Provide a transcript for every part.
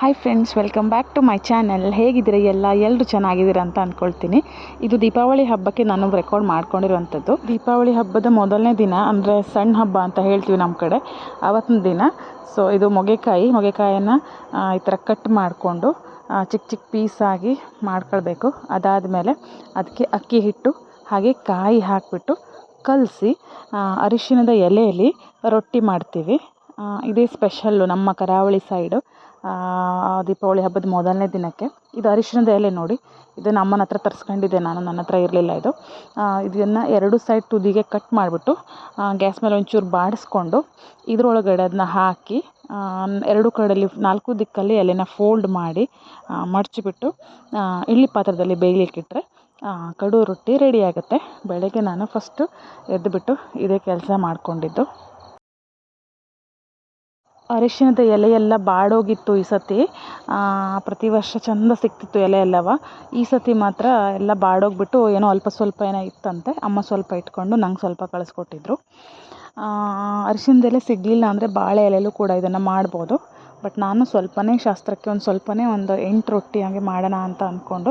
Hi friends welcome back to my channel ಹೇಗಿದ್ದೀರಾ ಎಲ್ಲ? ಎಲ್ಲರೂ ಚೆನ್ನಾಗಿದ್ದೀರಾ ಅಂತ ಅಂದ್ಕೊಳ್ತೀನಿ ಇದು ದೀಪಾವಳಿ ಹಬ್ಬಕ್ಕೆ ನಾನು ರೆಕಾರ್ಡ್ ಮಾಡ್ಕೊಂಡಿರುವಂಥದ್ದು. ದೀಪಾವಳಿ ಹಬ್ಬದ ಮೊದಲನೇ ದಿನ, ಅಂದರೆ ಸಣ್ಣ ಹಬ್ಬ ಅಂತ ಹೇಳ್ತೀವಿ ನಮ್ಮ ಕಡೆ ಆವತ್ತಿನ ದಿನ. ಸೊ ಇದು ಮೊಗೆಕಾಯಿ ಮೊಗೆಕಾಯನ್ನು ಈ ಥರ ಕಟ್ ಮಾಡಿಕೊಂಡು ಚಿಕ್ಕ ಚಿಕ್ಕ ಪೀಸಾಗಿ ಮಾಡ್ಕೊಳ್ಬೇಕು. ಅದಾದಮೇಲೆ ಅದಕ್ಕೆ ಅಕ್ಕಿ ಹಿಟ್ಟು, ಹಾಗೆ ಕಾಯಿ ಹಾಕಿಬಿಟ್ಟು ಕಲಸಿ ಅರಿಶಿನದ ಎಲೆಯಲ್ಲಿ ರೊಟ್ಟಿ ಮಾಡ್ತೀವಿ. ಇದೇ ಸ್ಪೆಷಲ್ಲು ನಮ್ಮ ಕರಾವಳಿ ಸೈಡು ದೀಪಾವಳಿ ಹಬ್ಬದ ಮೊದಲನೇ ದಿನಕ್ಕೆ. ಇದು ಅರಿಶಿಣದ ಎಲೆ ನೋಡಿ. ಇದನ್ನು ಅಮ್ಮನ ಹತ್ರ ತರಿಸ್ಕೊಂಡಿದ್ದೆ ನಾನು, ನನ್ನ ಹತ್ರ ಇರಲಿಲ್ಲ ಇದು. ಇದನ್ನು ಎರಡು ಸೈಡ್ ತುದಿಗೆ ಕಟ್ ಮಾಡಿಬಿಟ್ಟು ಗ್ಯಾಸ್ ಮೇಲೆ ಒಂಚೂರು ಬಾಡಿಸ್ಕೊಂಡು, ಇದರೊಳಗಡೆ ಅದನ್ನ ಹಾಕಿ ಎರಡು ಕಡೆಯಲ್ಲಿ ನಾಲ್ಕು ದಿಕ್ಕಲ್ಲಿ ಎಲೆನ ಫೋಲ್ಡ್ ಮಾಡಿ ಮಡಚಿಬಿಟ್ಟು ಇಡ್ಲಿ ಪಾತ್ರದಲ್ಲಿ ಬೇಯಲಿಕ್ಕಿಟ್ರೆ ಕಡು ರೊಟ್ಟಿ ರೆಡಿ ಆಗುತ್ತೆ. ಬೆಳಗ್ಗೆ ನಾನು ಫಸ್ಟು ಎದ್ದುಬಿಟ್ಟು ಇದೇ ಕೆಲಸ ಮಾಡಿಕೊಂಡಿದ್ದು. ಅರಿಶಿಣದ ಎಲೆ ಎಲ್ಲ ಬಾಡೋಗಿತ್ತು ಈ ಸತಿ. ಪ್ರತಿ ವರ್ಷ ಚಂದ ಸಿಗ್ತಿತ್ತು ಎಲೆ ಎಲ್ಲವ. ಈ ಸತಿ ಮಾತ್ರ ಎಲ್ಲ ಬಾಡೋಗಿಬಿಟ್ಟು ಏನೋ ಅಲ್ಪ ಸ್ವಲ್ಪ ಏನೋ ಇತ್ತಂತೆ. ಅಮ್ಮ ಸ್ವಲ್ಪ ಇಟ್ಕೊಂಡು ನಂಗೆ ಸ್ವಲ್ಪ ಕಳಿಸ್ಕೊಟ್ಟಿದ್ರು. ಅರಿಶಿಣದ ಎಲೆ ಸಿಗಲಿಲ್ಲ ಅಂದರೆ ಬಾಳೆ ಎಲೆಯಲ್ಲೂ ಕೂಡ ಇದನ್ನು ಮಾಡ್ಬೋದು. ಬಟ್ ನಾನು ಸ್ವಲ್ಪನೇ ಶಾಸ್ತ್ರಕ್ಕೆ ಒಂದು ಸ್ವಲ್ಪನೇ ಒಂದು ಎಂಟು ರೊಟ್ಟಿ ಹಾಗೆ ಮಾಡೋಣ ಅಂತ ಅಂದ್ಕೊಂಡು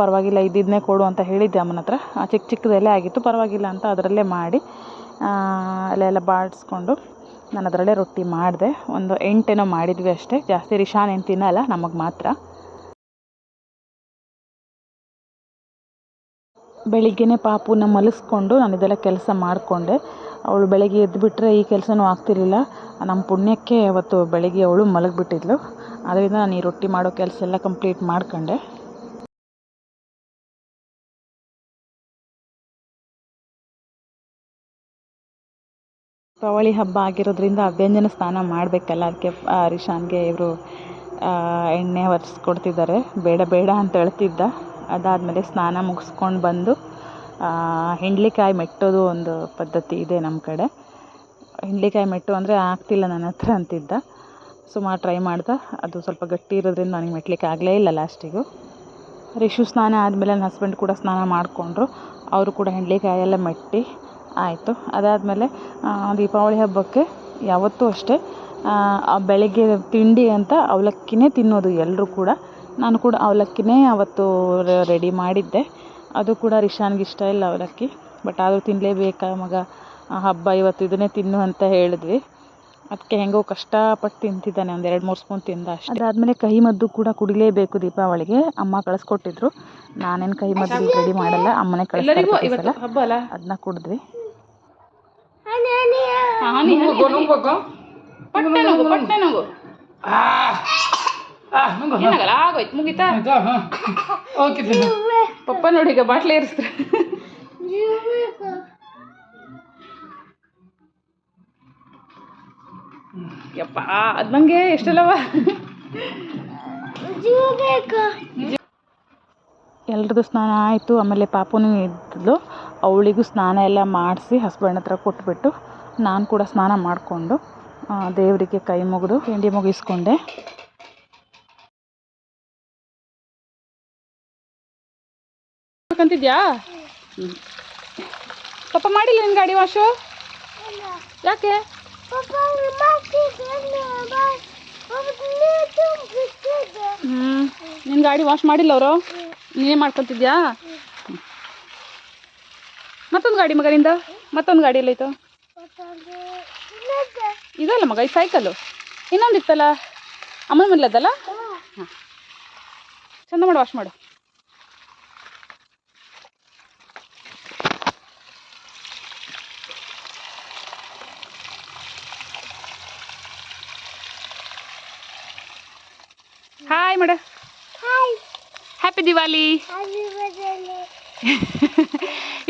ಪರವಾಗಿಲ್ಲ ಇದ್ದಿದ್ದನ್ನೇ ಕೊಡು ಅಂತ ಹೇಳಿದ್ದೆ ಅಮ್ಮನ ಹತ್ರ. ಚಿಕ್ಕ ಚಿಕ್ಕದೆಲೆ ಆಗಿತ್ತು, ಪರವಾಗಿಲ್ಲ ಅಂತ ಅದರಲ್ಲೇ ಮಾಡಿ ಎಲೆ ಎಲ್ಲ ಬಾಡಿಸ್ಕೊಂಡು ನಾನು ಅದರಲ್ಲೇ ರೊಟ್ಟಿ ಮಾಡಿದೆ. ಒಂದು ಎಂಟೇನೋ ಮಾಡಿದ್ವಿ ಅಷ್ಟೇ. ಜಾಸ್ತಿ ರಿಶಾನ್ ಏನು ತಿನ್ನಲ್ಲ, ನಮಗೆ ಮಾತ್ರ. ಬೆಳಿಗ್ಗೆನೇ ಪಾಪುನ ಮಲಗಿಸ್ಕೊಂಡು ನಾನು ಇದೆಲ್ಲ ಕೆಲಸ ಮಾಡಿಕೊಂಡೆ. ಅವಳು ಬೆಳಗ್ಗೆ ಎದ್ದುಬಿಟ್ರೆ ಈ ಕೆಲಸನೂ ಆಗ್ತಿರಲಿಲ್ಲ. ನಮ್ಮ ಪುಣ್ಯಕ್ಕೆ ಅವತ್ತು ಬೆಳಗ್ಗೆ ಅವಳು ಮಲಗಿಬಿಟ್ಟಿದ್ಲು. ಅದರಿಂದ ನಾನು ಈ ರೊಟ್ಟಿ ಮಾಡೋ ಕೆಲಸ ಎಲ್ಲ ಕಂಪ್ಲೀಟ್ ಮಾಡ್ಕೊಂಡೆ. ದೀಪಾವಳಿ ಹಬ್ಬ ಆಗಿರೋದ್ರಿಂದ ಅಭ್ಯಂಜನ ಸ್ನಾನ ಮಾಡಬೇಕಲ್ಲ ಅದಕ್ಕೆ ರಿಶಾನ್ಗೆ ಇವರು ಎಣ್ಣೆ ಒರೆಸ್ಕೊಡ್ತಿದ್ದಾರೆ. ಬೇಡ ಬೇಡ ಅಂತ ಹೇಳ್ತಿದ್ದ. ಅದಾದಮೇಲೆ ಸ್ನಾನ ಮುಗಿಸ್ಕೊಂಡು ಬಂದು ಹಿಂಡ್ಲಿಕಾಯಿ ಮೆಟ್ಟೋದು ಒಂದು ಪದ್ಧತಿ ಇದೆ ನಮ್ಮ ಕಡೆ. ಹಿಂಡ್ಲಿಕಾಯಿ ಮೆಟ್ಟು ಅಂದರೆ ಆಗ್ತಿಲ್ಲ ನನ್ನ ಹತ್ರ ಅಂತಿದ್ದ. ಸುಮಾರು ಟ್ರೈ ಮಾಡ್ದೆ. ಅದು ಸ್ವಲ್ಪ ಗಟ್ಟಿ ಇರೋದ್ರಿಂದ ನನಗೆ ಮೆಟ್ಲಿಕ್ಕೆ ಆಗಲೇ ಇಲ್ಲ ಲಾಸ್ಟಿಗೂ. ರಿಶು ಸ್ನಾನ ಆದಮೇಲೆ ನನ್ನ ಹಸ್ಬೆಂಡ್ ಕೂಡ ಸ್ನಾನ ಮಾಡಿಕೊಂಡ್ರು. ಅವರು ಕೂಡ ಹಿಂಡ್ಲಿಕಾಯೆಲ್ಲ ಮೆಟ್ಟಿ ಆಯಿತು. ಅದಾದಮೇಲೆ ದೀಪಾವಳಿ ಹಬ್ಬಕ್ಕೆ ಯಾವತ್ತೂ ಅಷ್ಟೇ ಬೆಳಗ್ಗೆ ತಿಂಡಿ ಅಂತ ಅವಲಕ್ಕಿನೇ ತಿನ್ನೋದು ಎಲ್ಲರೂ ಕೂಡ. ನಾನು ಕೂಡ ಅವಲಕ್ಕಿನೇ ಅವತ್ತು ರೆಡಿ ಮಾಡಿದ್ದೆ. ಅದು ಕೂಡ ರಿಶಾನ್ಗೆ ಇಷ್ಟ ಇಲ್ಲ ಅವಲಕ್ಕಿ. ಬಟ್ ಆದರೂ ತಿನ್ನಲೇಬೇಕಾ ಮಗ. ಹಬ್ಬ ಇವತ್ತು ಇದನ್ನೇ ತಿನ್ನು ಅಂತ ಹೇಳಿದ್ವಿ. ಅದಕ್ಕೆ ಹೆಂಗೋ ಕಷ್ಟಪಟ್ಟು ತಿಂತಿದ್ದಾನೆ. ಒಂದು ಎರಡು ಮೂರು ಸ್ಪೂನ್ ತಿಂದ ಅಷ್ಟೇ. ಅದಾದಮೇಲೆ ಕಹಿ ಮದ್ದು ಕೂಡ ಕುಡಿಲೇಬೇಕು ದೀಪಾವಳಿಗೆ. ಅಮ್ಮ ಕಳಿಸ್ಕೊಟ್ಟಿದ್ರು. ನಾನೇನು ಕಹಿ ಮದ್ದು ರೆಡಿ ಮಾಡಲ್ಲ. ಅಮ್ಮನೇ ಕಳಿಸ್ತಾರೆ ಅದನ್ನ ಕುಡಿದ್ವಿ. ಆಗೋಯ್ತು ಮುಗಿತಾ? ಪಪ್ಪ ನೋಡಿ ಈಗ ಬಾಟ್ಲಿ ಇರಿಸ್ತಾರೆ. ಯಪ್ಪ ಅದು ನಂಗೆ ಎಷ್ಟಲ್ಲವ? ಎಲ್ರದ್ದು ಸ್ನಾನ ಆಯಿತು ಆಮೇಲೆ ಪಾಪುನೂ ಇದ್ಲು. ಅವಳಿಗೂ ಸ್ನಾನ ಎಲ್ಲ ಮಾಡಿಸಿ ಹಸ್ಬೆಂಡ್ ಹತ್ರ ಕೊಟ್ಬಿಟ್ಟು ನಾನು ಕೂಡ ಸ್ನಾನ ಮಾಡಿಕೊಂಡು ದೇವರಿಗೆ ಕೈ ಮುಗಿದು ಹಿಂಡಿ ಮುಗಿಸ್ಕೊಂಡೆ. ಅಂತಿದ್ಯಾ ಪಾಪ ಮಾಡಿಲ್ಲ ನಿನ್ನ ಗಾಡಿ ವಾಶು ಯಾಕೆ? ಹ್ಞೂ ನಿನ್ನ ಗಾಡಿ ವಾಶ್ ಮಾಡಿಲ್ಲ ಅವರು? ನೀನೇ ಮಾಡ್ಕೊತಿದ್ಯಾ? ಮತ್ತೊಂದು ಗಾಡಿ ಮಗನಿಂದ? ಮತ್ತೊಂದು ಗಾಡಿ ಇತ್ತು ಇದಲ್ಲ ಮಗ ಈ ಸೈಕಲ್ಲು ಇನ್ನೊಂದು ಇತ್ತಲ್ಲ? ಅಮ್ಮನ ಮನೇಲದಲ್ಲ ಹಾಂ. ಚಂದ ಮಾಡು ವಾಶ್ ಮಾಡು. ಹಾಯ್ ಮೇಡ. ಹ್ಯಾಪಿ ದಿವಾಲಿ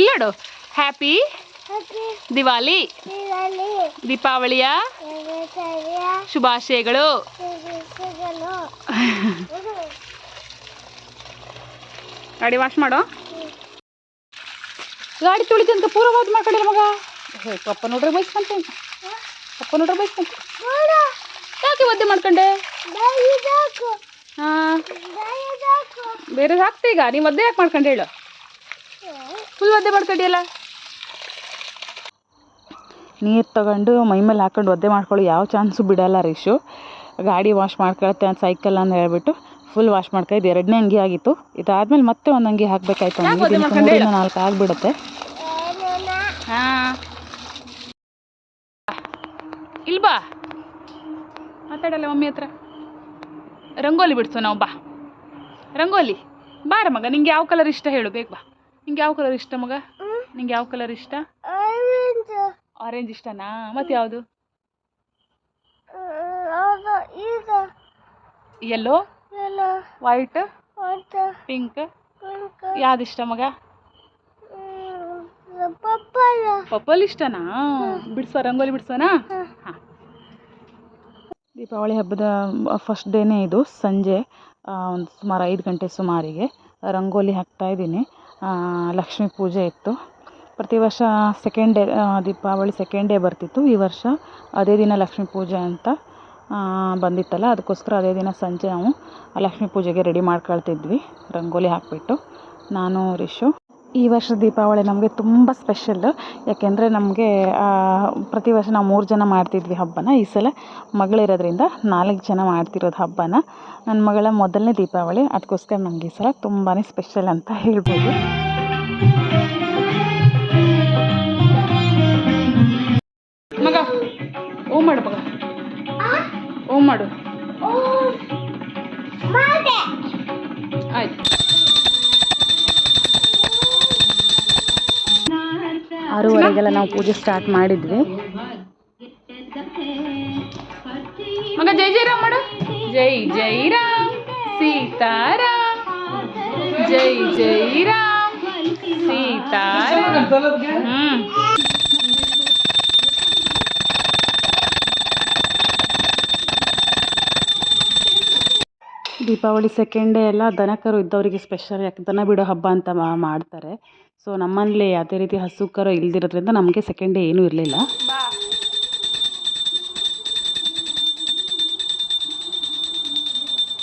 ಇಲ್ಲ ನೋಡು. ಹ್ಯಾಪಿ ದಿವಾಲಿ ದೀಪಾವಳಿಯ ಶುಭಾಶಯಗಳು. ಗಾಡಿ ವಾಶ್ ಮಾಡೋ? ಗಾಡಿ ತುಳಿತಂತ ಪೂರ ಹೋದ್ ಮಾಡ್ಕೊಂಡಿರ ಮಗ ಅಪ್ಪ ಪಪ್ಪ ನೋಡ್ರೆ ಬೈಸ್ಕೊಂತ ಪಪ್ಪ ನೋಡ್ರೆ ಬೈಸ್ಕೊಂತ ಯಾಕೆ ಒದ್ದೆ ಮಾಡ್ಕೊಂಡೆ? ಹಾಂ. ಬೇರೆ ಹಾಕ್ತೀಗ ಈಗ. ನೀವು ಒದ್ದೆ ಯಾಕೆ ಮಾಡ್ಕೊಂಡು ಹೇಳು? ಫುಲ್ ಒದ್ದೆ ಮಾಡ್ಕೊಂಡಿಯಲ್ಲ? ನೀರು ತಗೊಂಡು ಮೈ ಮೇಲೆ ಹಾಕೊಂಡು ಒದ್ದೆ ಮಾಡ್ಕೊಳ್ಳೋ ಯಾವ ಚಾನ್ಸು ಬಿಡಲ್ಲ ರಿಶು. ಗಾಡಿ ವಾಶ್ ಮಾಡ್ಕೊಳತ್ತೆ ಅಂತ ಸೈಕಲ್ ಅಂತ ಹೇಳ್ಬಿಟ್ಟು ಫುಲ್ ವಾಶ್ ಮಾಡ್ಕೊಂಡಿದ್ದು ಎರಡನೇ ಅಂಗಿ ಆಗಿತ್ತು. ಇದಾದ್ಮೇಲೆ ಮತ್ತೆ ಒಂದು ಅಂಗಿ ಹಾಕಬೇಕಾಯ್ತು ಮೂರಿಂದ ನಾಲ್ಕು ಆಗಿಬಿಡುತ್ತೆ. ಹಾಂ. ಇಲ್ಬಾ ಮಾತಾಡಲ್ಲ ಮಮ್ಮಿ ಹತ್ರ. ರಂಗೋಲಿ ಬಿಡಿಸು ನಾವು ಬಾ. ರಂಗೋಲಿ. ಬಾರ ಮಗ ನಿಂಗೆ ಯಾವ ಕಲರ್ ಇಷ್ಟ ಹೇಳು ಬೇಗ ಬಾ. ನಿಂಗೆ ಯಾವ ಕಲರ್ ಇಷ್ಟ ಮಗ? ನಿಂಗೆ ಯಾವ ಕಲರ್ ಇಷ್ಟ? ಆರೆಂಜ್ ಇಷ್ಟನಾ? ಮತ್ತೆ ಯಾವುದು? ಎಲ್ಲೋ ವೈಟ್ ಪಿಂಕ್ ಯಾವ್ದು ಇಷ್ಟ ಮಗ? ಪಪ್ಪಲ್ ಇಷ್ಟನಾ? ಬಿಡ್ಸೋ ರಂಗೋಲಿ ಬಿಡ್ಸೋನಾ? ಹಾಂ. ದೀಪಾವಳಿ ಹಬ್ಬದ ಫಸ್ಟ್ ಡೇನೇ ಇದು ಸಂಜೆ ಒಂದು ಸುಮಾರು ಐದು ಗಂಟೆ ಸುಮಾರಿಗೆ. ರಂಗೋಲಿ ಹಾಕ್ತಾ ಇದ್ದೀನಿ. ಲಕ್ಷ್ಮೀ ಪೂಜೆ ಇತ್ತು. ಪ್ರತಿ ವರ್ಷ second day Deepavali second day ಬರ್ತಿತ್ತು ಈ ವರ್ಷ. ಅದೇ ದಿನ ಲಕ್ಷ್ಮೀ ಪೂಜೆ ಅಂತ ಬಂದಿತ್ತಲ್ಲ, ಅದಕ್ಕೋಸ್ಕರ ಅದೇ ದಿನ ಸಂಜೆ ನಾವು ಲಕ್ಷ್ಮೀ ಪೂಜೆಗೆ ರೆಡಿ ಮಾಡ್ಕೊಳ್ತಿದ್ವಿ, ರಂಗೋಲಿ ಹಾಕಿಬಿಟ್ಟು. ನಾನು, ರಿಷು. ಈ ವರ್ಷ ದೀಪಾವಳಿ ನಮಗೆ ತುಂಬ ಸ್ಪೆಷಲ್ ಯಾಕೆಂದರೆ ನಮಗೆ ಪ್ರತಿ ವರ್ಷ ನಾವು ಮೂರು ಜನ ಮಾಡ್ತಿದ್ವಿ ಹಬ್ಬನ. ಈ ಸಲ ಮಗಳಿರೋದ್ರಿಂದ ನಾಲ್ಕು ಜನ ಮಾಡ್ತಿರೋದು ಹಬ್ಬನ. ನನ್ನ ಮಗಳ ಮೊದಲನೇ ದೀಪಾವಳಿ, ಅದಕ್ಕೋಸ್ಕರ ನಮಗೆ ಈ ಸಲ ತುಂಬಾ ಸ್ಪೆಷಲ್ ಅಂತ ಹೇಳ್ಬೋದು. ಆರೂವರೆಗೆಲ್ಲ ನಾವು ಪೂಜೆ ಸ್ಟಾರ್ಟ್ ಮಾಡಿದ್ವಿ. ಮಗ ಜೈ ಜೈ ರಾಮ್ ಮಾಡು. ಜೈ ಜೈರಾಮ್ ಸೀತಾರಾಮ್. ಜೈ ಜೈ ರಾಮ್ ಸೀತಾರಾಮ್. ಹ್ಮ್. ದೀಪಾವಳಿ ಸೆಕೆಂಡ್ ಡೇ ಎಲ್ಲ ದನಕರು ಇದ್ದವರಿಗೆ ಸ್ಪೆಷಲ್ ಯಾಕೆ ದನ ಬಿಡೋ ಹಬ್ಬ ಅಂತ ಮಾಡ್ತಾರೆ. ಸೊ ನಮ್ಮಲ್ಲಿ ಯಾವುದೇ ರೀತಿ ಹಸು ಕರು ಇಲ್ದಿರೋದ್ರಿಂದ ನಮಗೆ ಸೆಕೆಂಡ್ ಡೇ ಏನೂ ಇರಲಿಲ್ಲ.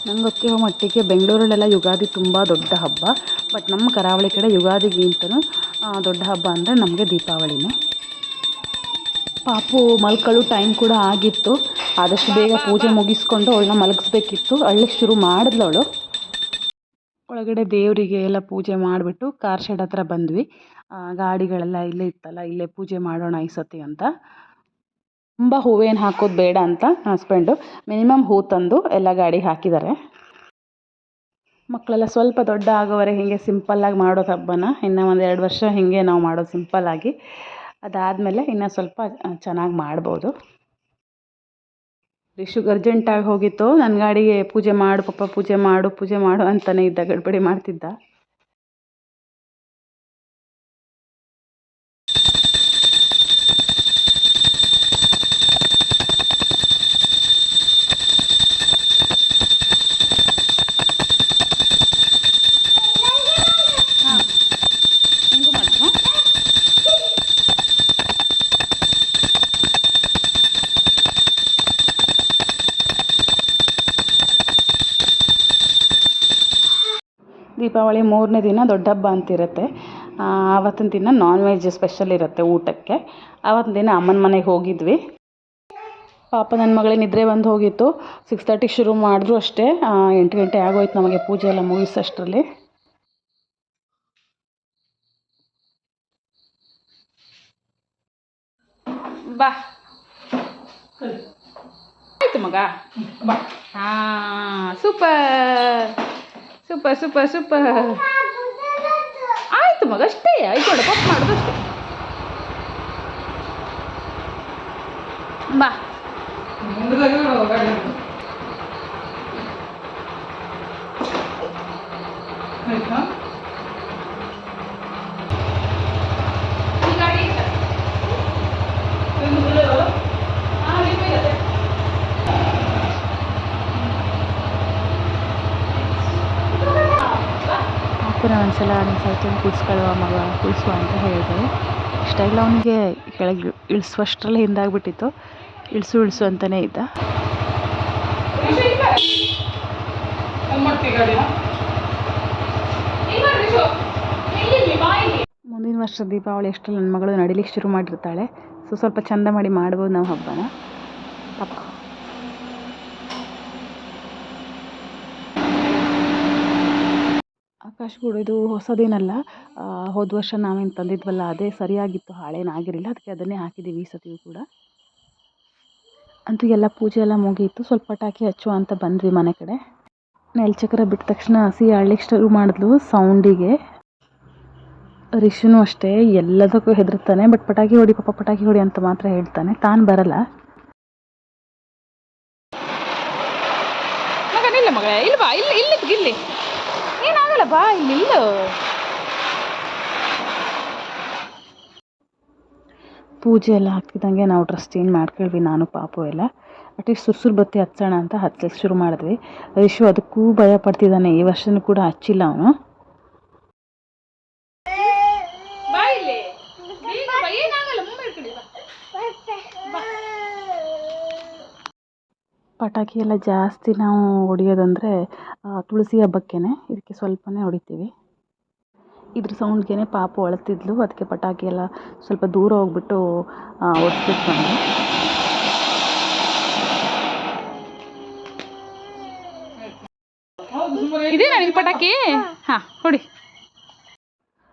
ನಂಗೆ ಗೊತ್ತಿರೋ ಮಟ್ಟಿಗೆ ಬೆಂಗಳೂರಲ್ಲೆಲ್ಲ ಯುಗಾದಿ ತುಂಬ ದೊಡ್ಡ ಹಬ್ಬ. ಬಟ್ ನಮ್ಮ ಕರಾವಳಿ ಕಡೆ ಯುಗಾದಿಗಿಂತನೂ ಆ, ದೊಡ್ಡ ಹಬ್ಬ ಅಂದರೆ ನಮಗೆ ದೀಪಾವಳಿನೇ. ಪಾಪು ಮಲ್ಕೊಳ್ಳೋ ಟೈಮ್ ಕೂಡ ಆಗಿತ್ತು. ಆದಷ್ಟು ಬೇಗ ಪೂಜೆ ಮುಗಿಸ್ಕೊಂಡು ಅವಳನ್ನ ಮಲಗಿಸ್ಬೇಕಿತ್ತು. ಅಳ್ಳಿಗೆ ಶುರು ಮಾಡಿದ್ಲು ಅವಳು ಒಳಗಡೆ ದೇವರಿಗೆ ಎಲ್ಲ ಪೂಜೆ ಮಾಡಿಬಿಟ್ಟು ಕಾರ್ ಶೆಡ್ ಹತ್ರ ಬಂದ್ವಿ. ಗಾಡಿಗಳೆಲ್ಲ ಇಲ್ಲೇ ಇತ್ತಲ್ಲ, ಇಲ್ಲೇ ಪೂಜೆ ಮಾಡೋಣ ಈ ಸತಿ ಅಂತ. ತುಂಬ ಹೂವೇನು ಹಾಕೋದು ಬೇಡ ಅಂತ ಹಸ್ಬೆಂಡು ಮಿನಿಮಮ್ ಹೂ ತಂದು ಎಲ್ಲ ಗಾಡಿಗೆ ಹಾಕಿದ್ದಾರೆ. ಮಕ್ಕಳೆಲ್ಲ ಸ್ವಲ್ಪ ದೊಡ್ಡ ಆಗೋವರೆ ಹೀಗೆ ಸಿಂಪಲ್ಲಾಗಿ ಮಾಡೋದು ಹಬ್ಬನ. ಇನ್ನು ಒಂದು ಎರಡು ವರ್ಷ ಹೀಗೆ ನಾವು ಮಾಡೋದು ಸಿಂಪಲ್ಲಾಗಿ ಅದಾದಮೇಲೆ ಇನ್ನು ಸ್ವಲ್ಪ ಚೆನ್ನಾಗಿ ಮಾಡ್ಬೋದು. ರಿಷುಗ್ ಅರ್ಜೆಂಟಾಗಿ ಹೋಗಿತ್ತು. ನನ್ನ ಗಾಡಿಗೆ ಪೂಜೆ ಮಾಡು, ಪಪ್ಪ ಪೂಜೆ ಮಾಡು ಪೂಜೆ ಮಾಡು ಅಂತಲೇ ಇದ್ದ, ಗಡಿಬಿಡಿ ಮಾಡ್ತಿದ್ದ. ದೀಪಾವಳಿ ಮೂರನೇ ದಿನ ದೊಡ್ಡ ಹಬ್ಬ ಅಂತಿರುತ್ತೆ. ಆವತ್ತಿನ ದಿನ ನಾನ್ ವೆಜ್ ಸ್ಪೆಷಲ್ ಇರುತ್ತೆ ಊಟಕ್ಕೆ. ಆವತ್ತಿನ ದಿನ ಅಮ್ಮನ ಮನೆಗೆ ಹೋಗಿದ್ವಿ. ಪಾಪ ನನ್ನ ಮಗಳಿಗೆ ನಿದ್ರೆ ಬಂದು ಹೋಗಿತ್ತು. ಸಿಕ್ಸ್ ತರ್ಟಿಗೆ ಶುರು ಮಾಡಿದ್ರು ಅಷ್ಟೇ. ಎಂಟು ಗಂಟೆ ಆಗೋಯ್ತು ನಮಗೆ ಪೂಜೆ ಎಲ್ಲ ಮುಗಿಸಷ್ಟರಲ್ಲಿ. ಬಾ. ಆಯ್ತು ಮಗ. ಬಾ. ಹಾಂ ಸೂಪರ್ ಸೂಪರ್ ಸೂಪರ್ ಸೂಪರ್ ಆಯ್ತು ಮಗ ಅಷ್ಟೇ. ಆಯ್ತು ಪಪ್ ಮಾಡೋದು ಅಷ್ಟೇ. ಬಾ. ಈ ಗಾಡಿ ಐತ? ಹಾಂ, ಇಲ್ಲಿ ಇದೆ. ನನ್ನ ಸೈಕಲ್ ಕುಡಿಸ್ಕೊಳ್ಳುವ ಮಗ ಕುಡಿಸುವ ಅಂತ ಹೇಳಿದೆ ಸ್ಟೈಲ್ ಅವನಿಗೆ ಕೆಳಗೆ ಇಳಿಸುವಷ್ಟರಲ್ಲಿ ಹಿಂದಾಗ್ಬಿಟ್ಟಿತ್ತು. ಇಳಿಸು ಇಳಿಸು ಅಂತಲೇ ಇದ್ದ. ಮುಂದಿನ ವರ್ಷ ದೀಪಾವಳಿ ಅಷ್ಟರಲ್ಲಿ ನನ್ನ ಮಗಳು ನಡಿಲಿಕ್ಕೆ ಶುರು ಮಾಡಿರ್ತಾಳೆ. ಸೊ, ಸ್ವಲ್ಪ ಚಂದ ಮಾಡಿ ಮಾಡ್ಬೋದು ನಾವು ಹಬ್ಬನ. ಪಾಪ ಆಕಾಶಗೂಡು ಇದು ಹೊಸದೇನಲ್ಲ. ಹೋದ ವರ್ಷ ನಾವೇನು ತಂದಿದ್ವಲ್ಲ, ಅದೇ ಸರಿಯಾಗಿತ್ತು ಹಾಳೇನಾಗಿರಲಿಲ್ಲ ಅದಕ್ಕೆ ಅದನ್ನೇ ಹಾಕಿದ್ದೀವಿ ಈ ಸತಿಯೂ ಕೂಡ. ಅಂತೂ ಎಲ್ಲ ಪೂಜೆ ಎಲ್ಲ ಮುಗಿಯಿತು ಸ್ವಲ್ಪ ಪಟಾಕಿ ಹಚ್ಚುವ ಅಂತ ಬಂದ್ವಿ ಮನೆ ಕಡೆ. ನೆಲ್ಚಕ್ರ ಬಿಟ್ಟ ತಕ್ಷಣ ಹಸಿ ಅಳ್ಳಿಕ್ಕೆ ಶುರು ಮಾಡಿದ್ಲು ಸೌಂಡಿಗೆ. ರಿಷುನು ಅಷ್ಟೇ, ಎಲ್ಲದಕ್ಕೂ ಹೆದರ್ತಾನೆ ಬಟ್ ಪಟಾಕಿ ಹೊಡಿ, ಪಾಪ ಪಟಾಕಿ ಹೊಡಿ ಅಂತ ಮಾತ್ರ ಹೇಳ್ತಾನೆ. ತಾನು ಬರಲ್ಲ. ಮಗ ನಿಲ್ಲ ಮಗ ಇಲ್ಲಿ ಬಾ ಇಲ್ಲಿ ಇಲ್ಲಿ. ಇಲ್ಲಿ ಬಾ ಇಲ್ಲಿ, ಇಲ್ಲ. ಪೂಜೆ ಎಲ್ಲ ಆಗ್ತಿದ್ದಂಗೆ ನಾವು ಡ್ರೆಸ್ ಚೇಂಜ್ ಮಾಡ್ಕೊಳ್ವಿ ನಾನು, ಪಾಪು ಎಲ್ಲ. ಅಟ್ಲೀಸ್ಟ್ ಸುರ್ಸುರು ಬತ್ತಿ ಹಚ್ಚೋಣ ಅಂತ ಹಚ್ಚಲಿಕ್ಕೆ ಶುರು ಮಾಡಿದ್ವಿ. ರಿಷು ಅದಕ್ಕೂ ಭಯ ಪಡ್ತಿದ್ದಾನೆ, ಈ ವರ್ಷನೂ ಕೂಡ ಹಚ್ಚಿಲ್ಲ ಅವನು. ಪಟಾಕಿ ಎಲ್ಲ ಜಾಸ್ತಿ ನಾವು ಹೊಡೆಯೋದಂದರೆ ತುಳಸಿ ಹಬ್ಬಕ್ಕೇನೆ. ಇದಕ್ಕೆ ಸ್ವಲ್ಪನೇ ಹೊಡಿತೀವಿ. ಇದ್ರ ಸೌಂಡ್ಗೆ ಪಾಪು ಅಳ್ತಿದ್ಲು. ಅದಕ್ಕೆ ಪಟಾಕಿ ಎಲ್ಲ ಸ್ವಲ್ಪ ದೂರ ಹೋಗ್ಬಿಟ್ಟು ಹೊಡ್ಸ್ಬಿಟ್ಟು ನಿನ್ನ ಪಟಾಕಿ? ಹಾಂ, ಹೊಡಿ.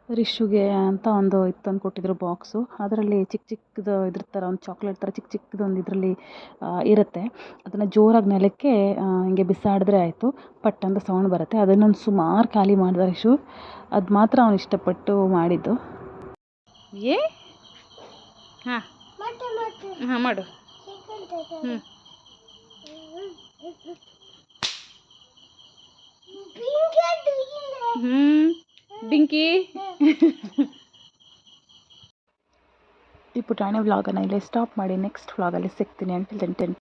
ರಿಶುಗೆ ಅಂತ ಒಂದು ಇತ್ತಂದು ಕೊಟ್ಟಿದ್ರು ಬಾಕ್ಸು. ಅದರಲ್ಲಿ ಚಿಕ್ಕ ಚಿಕ್ಕದು ಇದ್ರ ಥರ ಒಂದು ಚಾಕ್ಲೇಟ್ ಥರ ಚಿಕ್ಕ ಚಿಕ್ಕದು ಒಂದು ಇದರಲ್ಲಿ ಇರುತ್ತೆ. ಅದನ್ನು ಜೋರಾಗಿ ನೆಲಕ್ಕೆ ಹಿಂಗೆ ಬಿಸಾಡಿದ್ರೆ ಆಯಿತು. ಪಟ್ ಅಂತ ಸೌಂಡ್ ಬರುತ್ತೆ. ಅದನ್ನೊಂದು ಸುಮಾರು ಖಾಲಿ ಮಾಡಿದ ರಿಶು. ಅದು ಮಾತ್ರ ಅವನು ಇಷ್ಟಪಟ್ಟು ಮಾಡಿದ್ದು. ಏ? ಹಾಂ. ಹಾಂ ಮಾಡು. ಹ್ಞೂ ಹ್ಞೂ ಡಿಂಕಿ. ಈ ಪುಟಾಣಿ ವ್ಲಾಗನ್ನು ಇಲ್ಲೇ ಸ್ಟಾಪ್ ಮಾಡಿ ನೆಕ್ಸ್ಟ್ ವ್ಲಾಗಲ್ಲಿ ಸಿಗ್ತೀನಿ. Until then ten